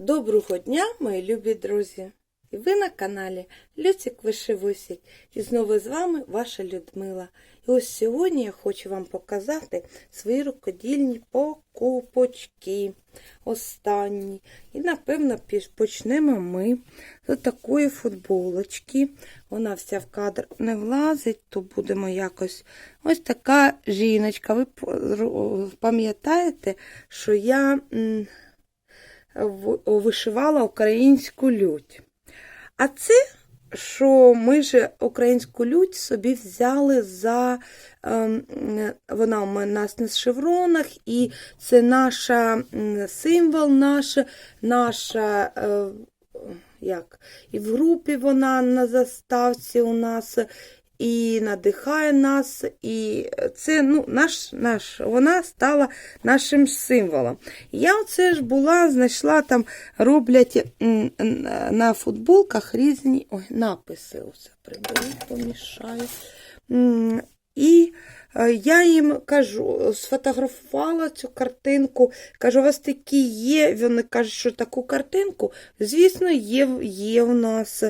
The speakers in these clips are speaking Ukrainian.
Доброго дня, мої любі друзі! І ви на каналі Люцик Вишивусік. І знову з вами ваша Людмила. І ось сьогодні я хочу вам показати свої рукодільні покупочки. Останні. І, напевно, почнемо ми з такої футболочки. Вона вся в кадр не влазить, то будемо якось. Ось така жіночка. Ви пам'ятаєте, що я. Вишивала українську лють. А це, що ми ж українську лють собі взяли за. ем, Вона у нас на шевронах, і це наша символ, наша, наша е, як, і в групі вона на заставці у нас, і надихає нас, і це ну, наш, наш, вона стала нашим символом. Я оце ж була, знайшла там, роблять на футболках різні ой, написи. Оце приберу, помішаю. І я їм кажу, сфотографувала цю картинку, кажу, у вас такі є. Вони кажуть, що таку картинку, звісно, є, є у нас,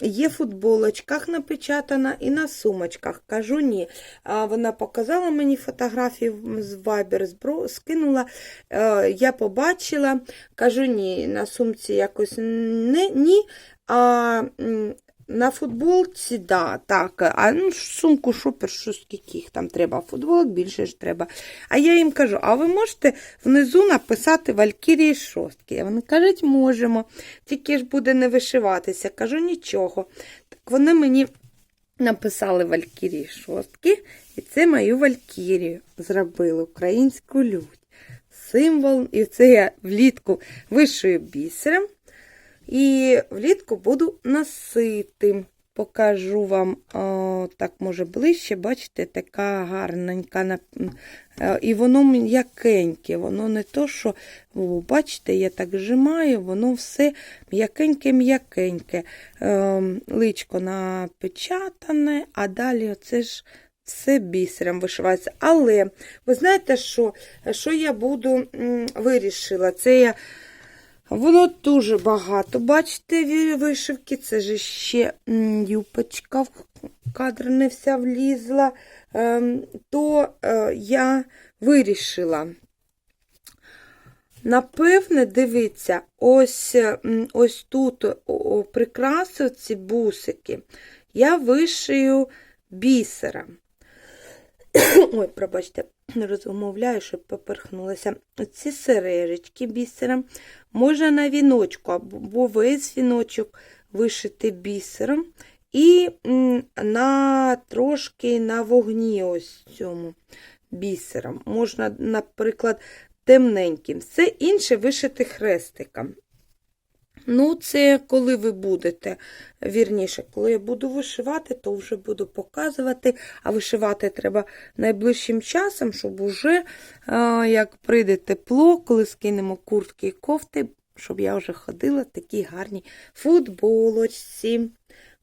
є в футболочках напечатана і на сумочках. Кажу, ні. А вона показала мені фотографії з Viber, скинула. Е, Я побачила, кажу, ні, на сумці якось не, ні. А на футболці, да, так. А ну, сумку шопер, що скільки їх там треба. Футболок більше ж треба. А я їм кажу: а ви можете внизу написати Валькірії шостки? Вони кажуть, можемо. Тільки ж буде не вишиватися. Кажу, нічого. Так вони мені написали Валькірії шостки, і це мою Валькірію зробили українську лють. Символ, і це я влітку вишию бісером. І влітку буду носити. Покажу вам, о, так, може, ближче, бачите, така гарненька. е, І воно м'якеньке, воно не то, що, бачите, я так зжимаю, воно все м'якеньке-м'якеньке. Е, Личко напечатане, а далі оце ж все бісером вишивається. Але ви знаєте, що, що я буду вирішила? Це я Воно дуже багато. Бачите, вишивки, це ж ще юпочка в кадр не вся влізла. Ем, То е, я вирішила. Напевне, дивіться, ось, ось тут прикраси, ці бусики, я вишию бісером. Ой, пробачте, розмовляю, щоб поперхнулася. Ці сережечки бісером. Можна на віночку, або весь віночок вишити бісером. І на трошки на вогні ось цьому бісером. Можна, наприклад, темненьким. Все інше вишити хрестиком. Ну, це коли ви будете, вірніше, коли я буду вишивати, то вже буду показувати. А вишивати треба найближчим часом, щоб уже, а, як прийде тепло, коли скинемо куртки і кофти, щоб я вже ходила в такій гарній футболочці.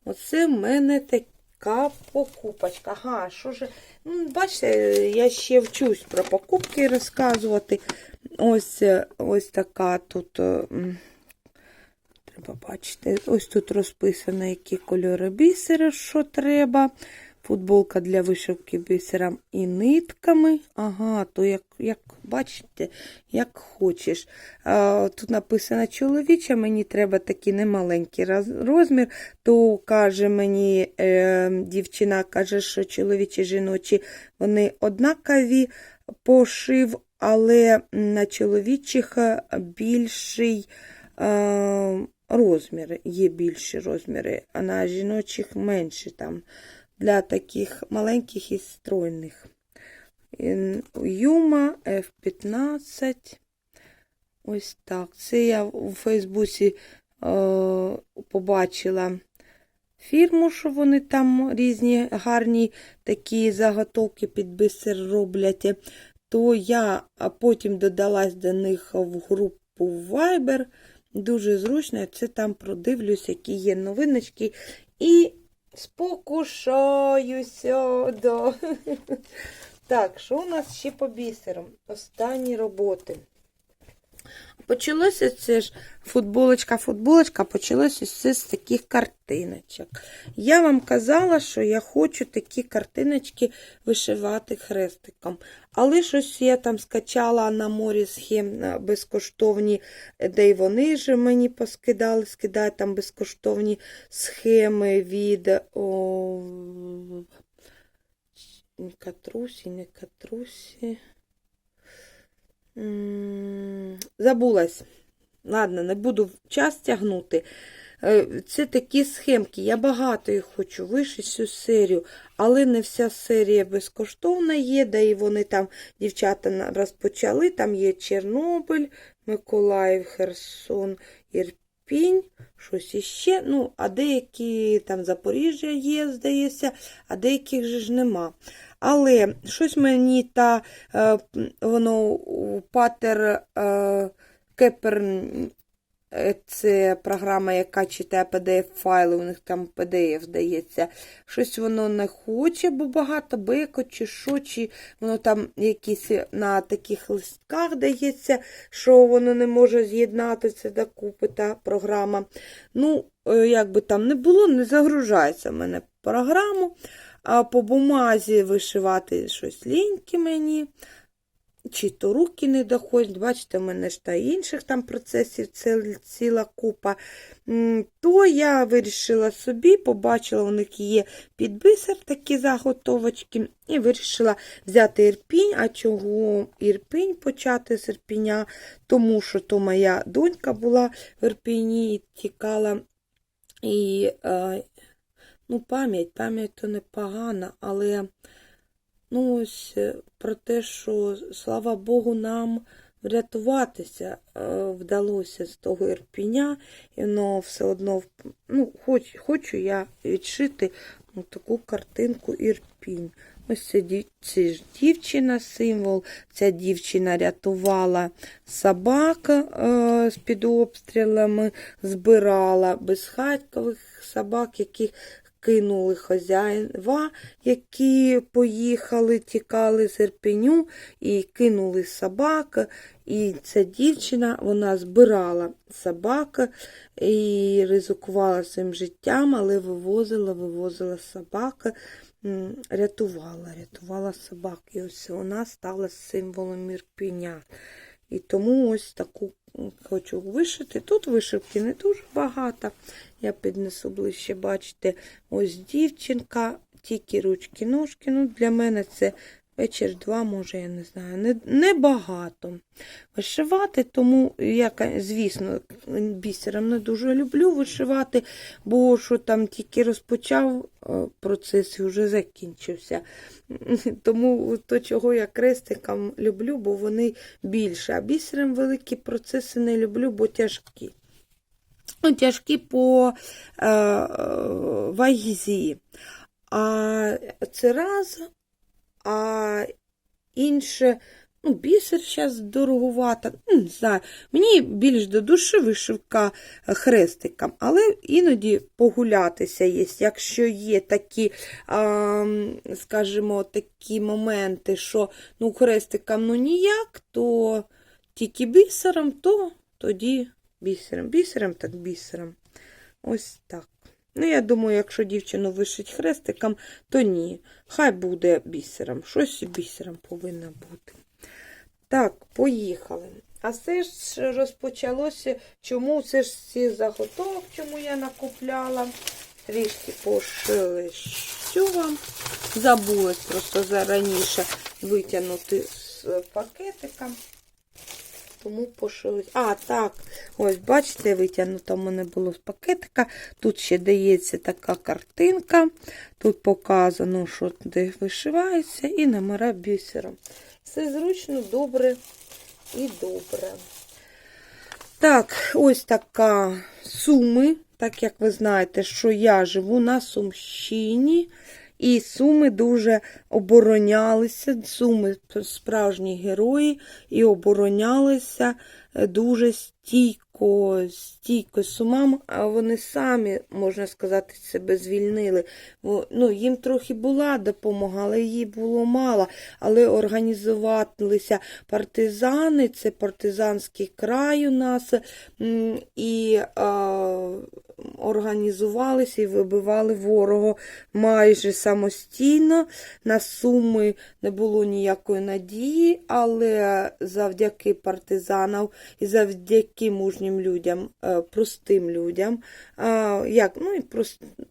Оце в мене така покупочка. Ага, що ж, ну, бачите, я ще вчусь про покупки розказувати. Ось, е, ось така тут. Е, бачити, ось тут розписано, які кольори бісера, що треба. Футболка для вишивки бісером і нитками. Ага, то як, як бачите, як хочеш. А, тут написано чоловіча, мені треба такий немаленький роз- розмір, то каже мені, е, дівчина каже, що чоловічі жіночі вони однакові пошив, але на чоловічих більший. е, розміри, є більші розміри, а на жіночих менші там для таких маленьких і стройних. Юма F15. Ось так. Це я у Фейсбуці е, побачила фірму, що вони там різні гарні такі заготовки під бисер роблять. То я потім додалась до них в групу Viber. Дуже зручно, це там продивлюсь, які є новиночки. І спокушаюся. Да. Так, що у нас ще по бісерам? Останні роботи. Почалося це ж футболочка, футболочка, почалося все з таких картиночок. Я вам казала, що я хочу такі картиночки вишивати хрестиком. Але щось я там скачала на морі схем безкоштовні, де й вони ж мені поскидали, скидають там безкоштовні схеми від о, не катрусі, не катрусі. М, Забулась. Ладно, не буду час тягнути. Е, Це такі схемки. Я багато їх хочу вишити всю серію, але не вся серія безкоштовна є, де і вони там, дівчата, розпочали. Там є Чорнобиль, Миколаїв, Херсон, Ірпінь, щось іще. Ну, а деякі там Запоріжжя є, здається, а деяких же ж нема. Але щось мені та е, воно патер е, Кепер, е, це програма, яка читає PDF-файли, у них там PDF здається. Щось воно не хоче, бо багато беко чи що, чи воно там якісь на таких листках дається, що воно не може з'єднатися докупи та програма. Ну, як би там не було, не загружається в мене програму. А по бумазі вишивати щось ліньки мені, чи то руки не доходять. Бачите, в мене ж та інших там процесів ціл- ціла купа. То я вирішила собі, побачила, у них є під бисер такі заготовочки, і вирішила взяти ірпінь. А чого ірпінь почати з ірпіня? Тому що то моя донька була в ірпіні і тікала. І е, Ну, пам'ять, пам'ять то непогана, але ну, ось е, про те, що, слава Богу, нам врятуватися е, вдалося з того ірпіня, і воно все одно, ну, хоч, хочу я відшити ну, таку картинку ірпінь. Ось це, це ж дівчина символ. Ця дівчина рятувала собак е, з-під обстрілами, збирала безхатькових собак, яких кинули хазяїва, які поїхали, тікали з Ірпеню і кинули собак. І ця дівчина вона збирала собак і ризикувала своїм життям, але вивозила, вивозила собак, рятувала, рятувала собак. І ось вона стала символом Ірпеня. І тому ось таку хочу вишити. Тут вишивки не дуже багато. Я піднесу ближче, бачите, ось дівчинка, тільки ручки, ножки. Ну, для мене це вечір два, може, я не знаю, не, не вишивати, тому я, звісно, бісером не дуже люблю вишивати, бо що там тільки розпочав е, процес і вже закінчився. Тому то, чого я крестикам люблю, бо вони більше. А бісером великі процеси не люблю, бо тяжкі. Ну, тяжкі по е, е, вазі. А це раз, а інше, ну, бісер зараз дороговато. Ну, не знаю. Мені більш до душі вишивка хрестиком, але іноді погулятися є. Якщо є такі, а, скажімо, такі моменти, що ну, хрестиком ну ніяк, то тільки бісером, то тоді бісером. Бісером, так бісером. Ось так. Ну, я думаю, якщо дівчину вишить хрестиком, то ні. Хай буде бісером. Щось бісером повинно бути. Так, поїхали. А це ж розпочалося, чому це ж ці заготовок, чому я накупляла. Трішки пошили що вам. Забулась просто зараніше витягнути з пакетика. Тому пошили. А, так, ось, бачите, витягнуто в мене було з пакетика. Тут ще дається така картинка. Тут показано, що де вишивається, і номера бісером. Все зручно, добре і добре. Так, ось така суми. Так як ви знаєте, що я живу на Сумщині, і суми дуже оборонялися. Суми справжні герої і оборонялися дуже стійко, стійко сумам, а вони самі, можна сказати, себе звільнили. Ну, їм трохи була допомога, але її було мало. Але організувалися партизани, це партизанський край у нас, і а, організувалися і вибивали ворога майже самостійно. На суми не було ніякої надії, але завдяки партизанам і завдяки мужнім людям, е, простим людям, як, ну і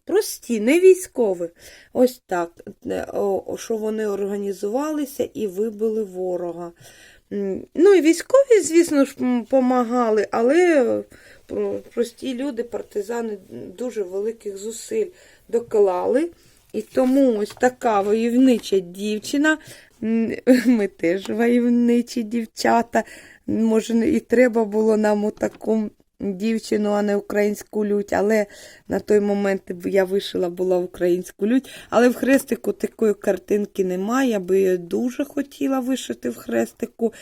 прості, не військові. Ось так, е, що вони організувалися і вибили ворога. Ну і військові, звісно ж, допомагали, але прості люди, партизани дуже великих зусиль доклали. І тому ось така войовнича дівчина, ми теж войовничі дівчата. Може, і треба було нам у таку дівчину, а не українську лють. Але на той момент я вишила була українську лють. Але в хрестику такої картинки немає. Я би її дуже хотіла вишити в хрестику.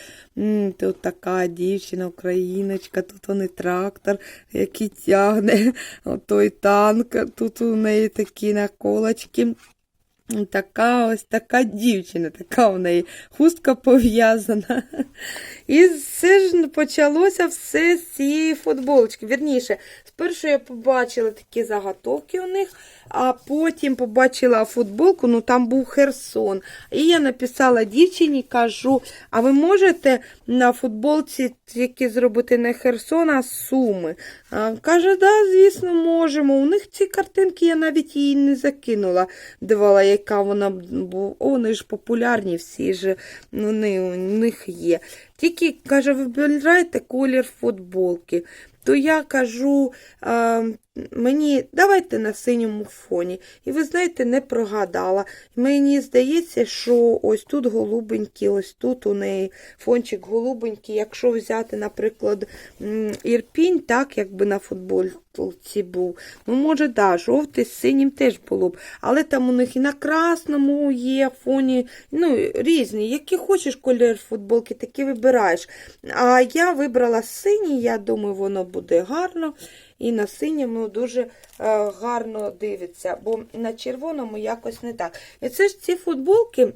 Тут така дівчина, україночка, тут вони трактор, який тягне той танк, тут у неї такі наколочки. Така ось така дівчина, така в неї хустка пов'язана. І все ж почалося все з цієї футболочки. Вірніше, спершу я побачила такі заготовки у них, а потім побачила футболку, ну там був Херсон. І я написала дівчині, кажу: а ви можете на футболці тільки зробити не Херсон, а Суми? А, каже, да, звісно, можемо. У них ці картинки я навіть її не закинула, дивила, яка вона була. Вони ж популярні всі ж вони у них є. Тільки, каже, вибирайте колір футболки. То я кажу, а, мені давайте на синьому фоні. І ви знаєте, не прогадала. Мені здається, що ось тут голубенький, ось тут у неї фончик голубенький. Якщо взяти, наприклад, ірпінь, так, якби на футболці був. Ну, може, да, жовтий з синім теж було б. Але там у них і на красному є фоні, ну, різні. Які хочеш колір футболки, такі вибираєш. А я вибрала синій, я думаю, воно буде гарно. І на синьому дуже е, гарно дивиться, бо на червоному якось не так. І це ж ці футболки.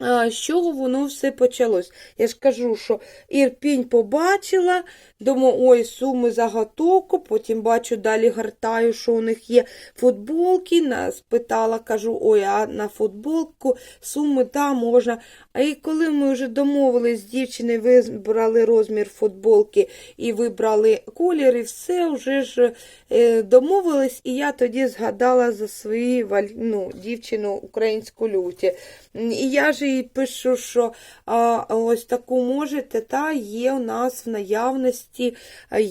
З чого воно все почалось? Я ж кажу, що Ірпінь побачила, думаю, ой, суми заготовку, потім бачу, далі гартаю, що у них є футболки. Спитала, кажу, ой, а на футболку суми, та можна. А і коли ми вже домовились з дівчиною, вибрали розмір футболки і вибрали колір, і все вже ж е, домовились, і я тоді згадала за свою ну, дівчину українську люті. І я ж їй пишу, що а, ось таку можете, та є у нас в наявності,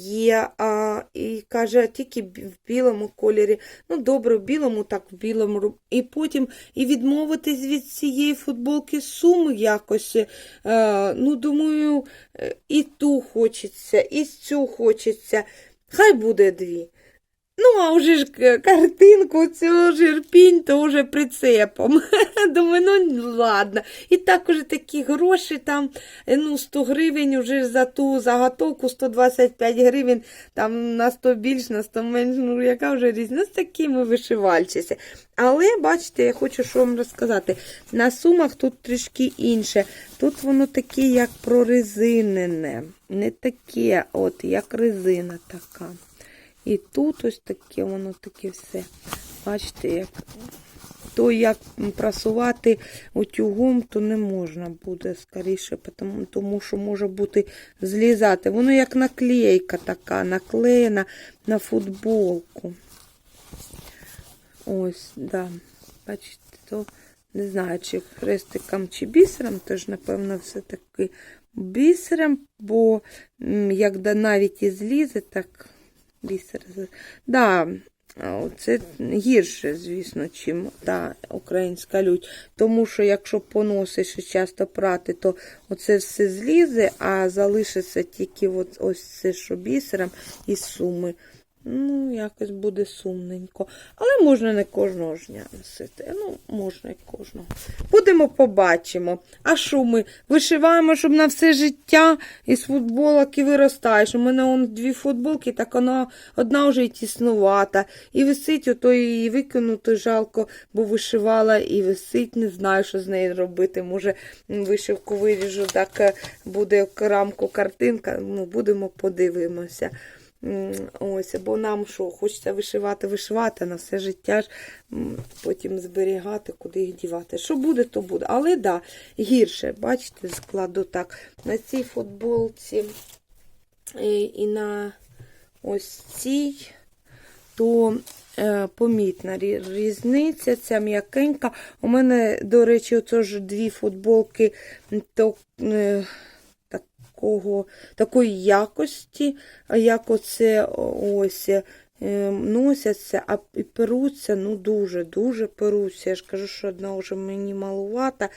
є, а, і каже, тільки в білому кольорі. Ну, добре, в білому, так в білому. І потім і відмовитись від цієї футболки суми якось. Е, ну, думаю, е, і ту хочеться, і цю хочеться. Хай буде дві. Ну, а вже ж картинку цю жерпінь, то вже прицепом. Думаю, ну ладно. І так уже такі гроші там, е, ну, 100 гривень вже за ту заготовку, 125 гривень, там на 100 більш, на 100 менш, ну яка вже різниця, ну, з такими вишивальчися. Але, бачите, я хочу що вам розказати. На сумах тут трішки інше. Тут воно таке, як прорезинене. Не таке, от, як резина така. І тут ось таке, воно таке все. Бачите, як то як прасувати утюгом, то не можна буде скоріше, тому, тому що може бути злізати. Воно як наклейка така, наклеєна на футболку. Ось, да. Бачите, то не знаю, чи хрестиком, чи бісером, тож, напевно, все-таки бісером, бо як навіть і злізе, так бісер. Да, це гірше, звісно, чим та українська лють. Тому що якщо поносиш і часто прати, то оце все злізе, а залишиться тільки от ось це, що бісером і суми. Ну, якось буде сумненько. Але можна не кожного ж дня носити. Ну, можна і кожного. Будемо побачимо. А що ми вишиваємо, щоб на все життя із футболок і виростаєш. У мене он дві футболки, так вона одна вже й тіснувата. І висить, ото її викинути жалко, бо вишивала і висить, не знаю, що з нею робити. Може, вишивку виріжу, так е, буде рамку картинка. Ну, будемо подивимося. Ось, бо нам що, хочеться вишивати, вишивати на все життя потім зберігати, куди їх дівати. Що буде, то буде. Але да, гірше, бачите, складу так. На цій футболці і, і на ось цій, то е, помітна різниця, ця м'якенька. У мене, до речі, оце ж дві футболки то, е, такого, такої якості, як оце ось е, носяться, а і перуться, ну дуже-дуже перуться. Я ж кажу, що одна вже мені малувата,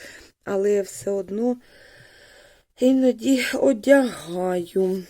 але все одно іноді одягаю.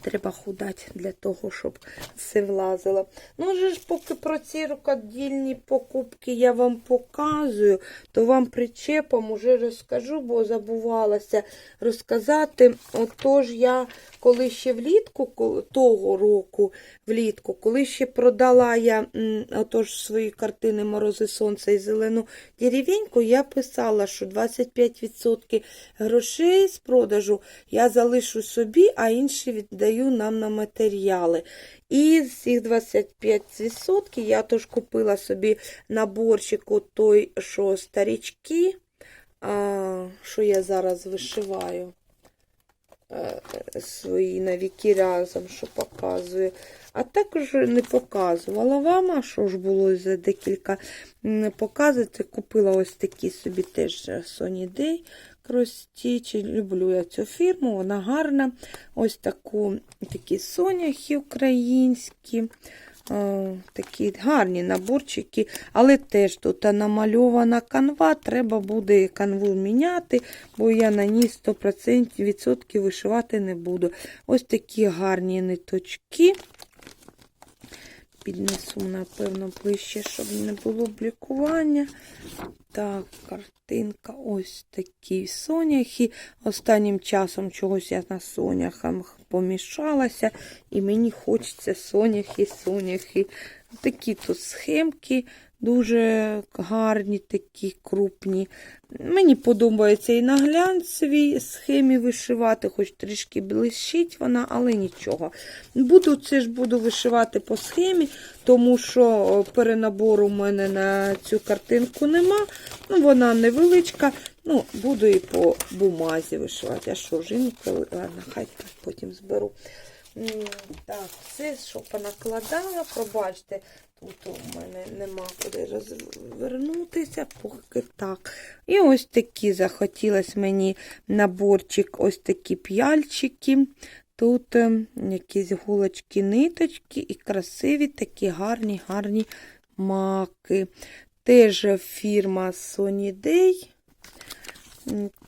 Треба худати для того, щоб все влазило. Ну, вже ж поки про ці рукодільні покупки я вам показую, то вам причепом уже розкажу, бо забувалася розказати. Отож, я коли ще влітку, того року, влітку, коли ще продала я отож свої картини Морози Сонця і Зелену деревеньку, я писала, що 25% грошей з продажу я залишу собі, а інші віддаю нам на матеріали. І з цих 25% я тож купила собі наборчик той, що старічки, а, що я зараз вишиваю е, свої навіки разом, що показую. А також не показувала вам, а що ж було за декілька м, показувати. Купила ось такі собі теж Sony Day Кростічі. Люблю я цю фірму, вона гарна. Ось таку, такі соняхи українські. О, такі гарні наборчики, але теж тут намальована канва, треба буде канву міняти, бо я на ній 100% відсотків вишивати не буду. Ось такі гарні ниточки. Піднесу, напевно, ближче, щоб не було блікування. Так, картинка, ось такі соняхи. Останнім часом чогось я на соняхах помішалася, і мені хочеться соняхи, соняхи. Такі тут схемки дуже гарні, такі крупні. Мені подобається і на глянцевій схемі вишивати, хоч трішки блищить вона, але нічого. Буду це ж буду вишивати по схемі, тому що перенабору у мене на цю картинку нема. Ну, вона невеличка. Ну, буду і по бумазі вишивати. А що ж, інколи, ладно, хай потім зберу. Так, все, що понакладала, пробачте, тут у мене нема куди розвернутися, поки так. І ось такі захотілось мені наборчик, ось такі п'яльчики. Тут е, якісь гулочки, ниточки і красиві такі гарні, гарні маки. Теж фірма Sony Day.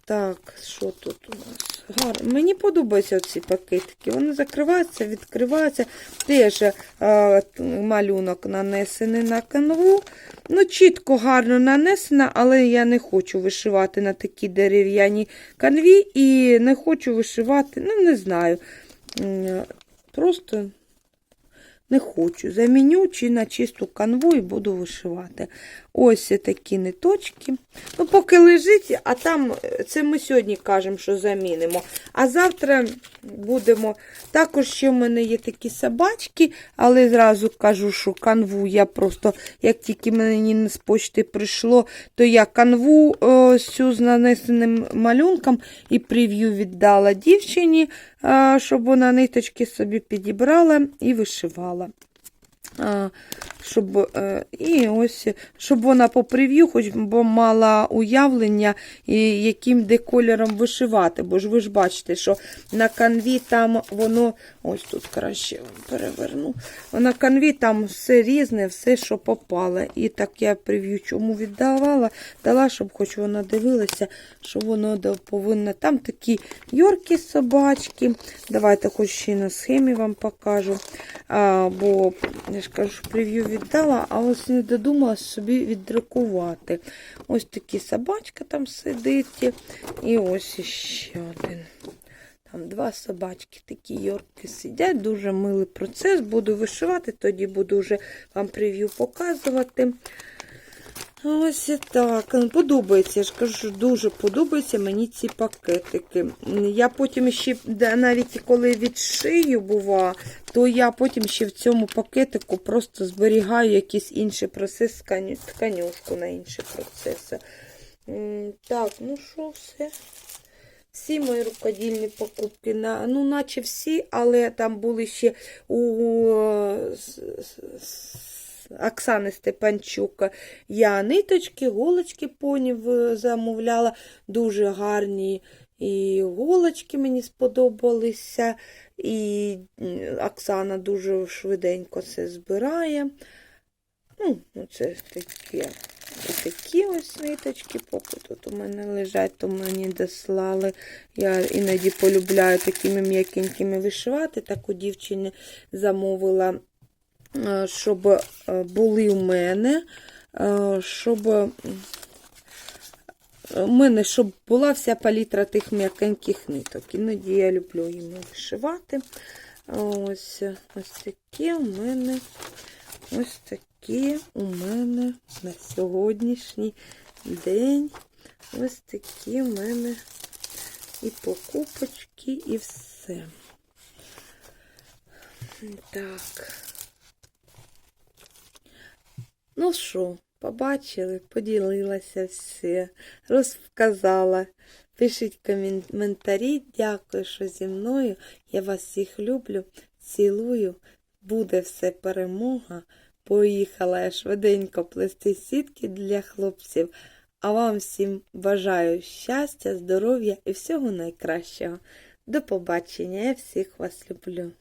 Так, що тут у нас? Гарно. Мені подобаються ці пакетики. Вони закриваються, відкриваються. Теж е, малюнок нанесений на канву. Ну, чітко, гарно нанесена, але я не хочу вишивати на такій дерев'яній канві і не хочу вишивати, ну, не знаю. Просто не хочу. Заміню чи на чисту канву і буду вишивати. Ось такі ниточки. Ну, поки лежить, а там е, це ми сьогодні кажемо, що замінимо. А завтра будемо. Також ще в мене є такі собачки, але зразу кажу, що канву я просто, як тільки мені з почти прийшло, то я канву о, цю з нанесеним малюнком і прев'ю віддала дівчині, а, щоб вона ниточки собі підібрала і вишивала. Щоб е, і ось, щоб вона по прев'ю, хоч бо мала уявлення, яким де кольором вишивати. Бо ж ви ж бачите, що на канві там воно, ось тут краще переверну. На канві там все різне, все, що попало. І так я прев'ю чому віддавала, дала, щоб хоч вона дивилася, що воно повинно. Там такі йоркі собачки. Давайте хоч ще на схемі вам покажу. А, бо я ж кажу, прев'ю віддала, а ось не додумала собі віддрукувати. Ось такі собачка там сидить. І ось ще один. Там два собачки такі йорки сидять. Дуже милий процес. Буду вишивати, тоді буду вже вам прев'ю показувати. Ось і так. Ну, Подобається, я ж кажу, дуже подобаються мені ці пакетики. Я потім ще, навіть коли відшию, бува, то я потім ще в цьому пакетику просто зберігаю якийсь інший процес, тканю- тканюшку на інші процеси. Так, ну що, все. Всі мої рукодільні покупки, ну, наче всі, але там були ще у е, Оксани Степанчук. Я ниточки, голочки понів замовляла, дуже гарні. І голочки мені сподобалися, і Оксана дуже швиденько це збирає. Ну, ну, це таке. І такі ось ниточки, поки тут у мене лежать, то мені дослали. Я іноді полюбляю такими м'якенькими вишивати. Так у дівчини замовила, щоб е, були у мене, е, щоб е, у мене щоб була вся палітра тих м'якеньких ниток. Іноді я люблю їм вишивати. Ось, ось такі у мене. Ось такі у мене на сьогоднішній день. Ось такі у мене і покупочки, і все. Так. Ну що, побачили, поділилася все, розказала. Пишіть коментарі. Дякую, що зі мною. Я вас всіх люблю, цілую. Буде все перемога. Поїхала я швиденько плести сітки для хлопців. А вам всім бажаю щастя, здоров'я і всього найкращого. До побачення. Я всіх вас люблю.